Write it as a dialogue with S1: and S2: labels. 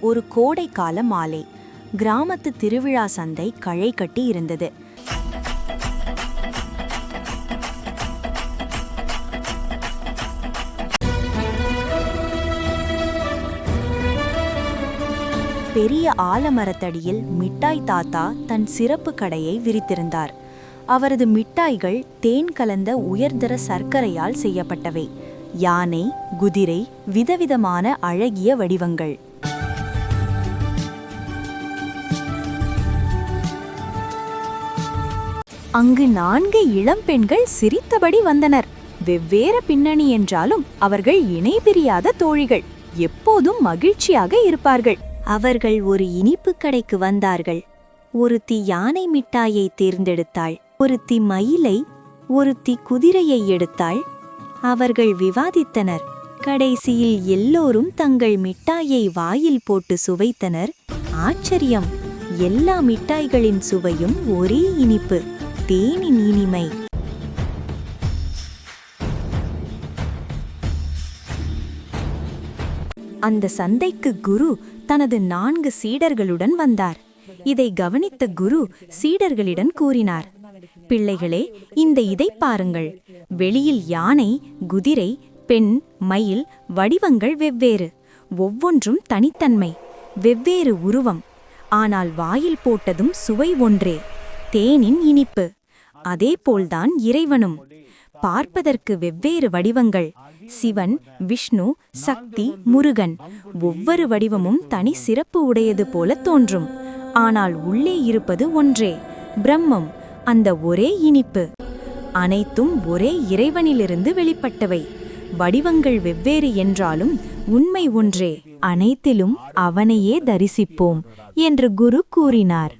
S1: ஒரு கோடைக்கால மாலை. கிராமத்து திருவிழா சந்தை களை கட்டி இருந்தது. பெரிய ஆலமரத்தடியில் மிட்டாய் தாத்தா தன் சிறப்பு கடையை விரித்திருந்தார். அவரது மிட்டாய்கள் தேன் கலந்த உயர்தர சர்க்கரையால் செய்யப்பட்டவை. யானை குதிரை விதவிதமான அழகிய வடிவங்கள். அங்கு நான்கு இளம் பெண்கள் சிரித்தபடி வந்தனர். வெவ்வேறு பின்னணி என்றாலும் அவர்கள் இணை பிரியாத தோழிகள். எப்போதும் மகிழ்ச்சியாக இருப்பார்கள். அவர்கள் ஒரு இனிப்பு கடைக்கு வந்தார்கள். ஒருத்தி யானை மிட்டாயை தேர்ந்தெடுத்தாள். ஒருத்தி மயிலை ஒருத்தி குதிரையை எடுத்தாள். அவர்கள் விவாதித்தனர். கடைசியில் எல்லோரும் தங்கள் மிட்டாயை வாயில் போட்டு சுவைத்தனர். ஆச்சரியம். எல்லா மிட்டாய்களின் சுவையும் ஒரே இனிப்பு. தேனின் இனிமை அந்த சந்தைக்கு குரு தனது நான்கு சீடர்களுடன் வந்தார். இதை கவனித்த குரு சீடர்களிடம் கூறினார் பிள்ளைகளே இந்த இதை பாருங்கள். வெளியில் யானை குதிரை பெண் மயில் வடிவங்கள் வெவ்வேறு. ஒவ்வொன்றும் தனித்தன்மை வெவ்வேறு உருவம். ஆனால் வாயில் போட்டதும் சுவை ஒன்றே. தேனின் இனிப்பு. அதேபோல்தான் இறைவனும். பார்ப்பதற்கு வெவ்வேறு வடிவங்கள். சிவன் விஷ்ணு சக்தி முருகன். ஒவ்வொரு வடிவமும் தனி சிறப்பு உடையது போல தோன்றும். ஆனால் உள்ளே இருப்பது ஒன்றே. பிரம்மம் அந்த ஒரே இனிப்பு. அனைத்தும் ஒரே இறைவனிலிருந்து வெளிப்பட்டவை. வடிவங்கள் வெவ்வேறு என்றாலும் உண்மை ஒன்றே. அனைத்திலும் அவனையே தரிசிப்போம் என்று குரு கூறினார்.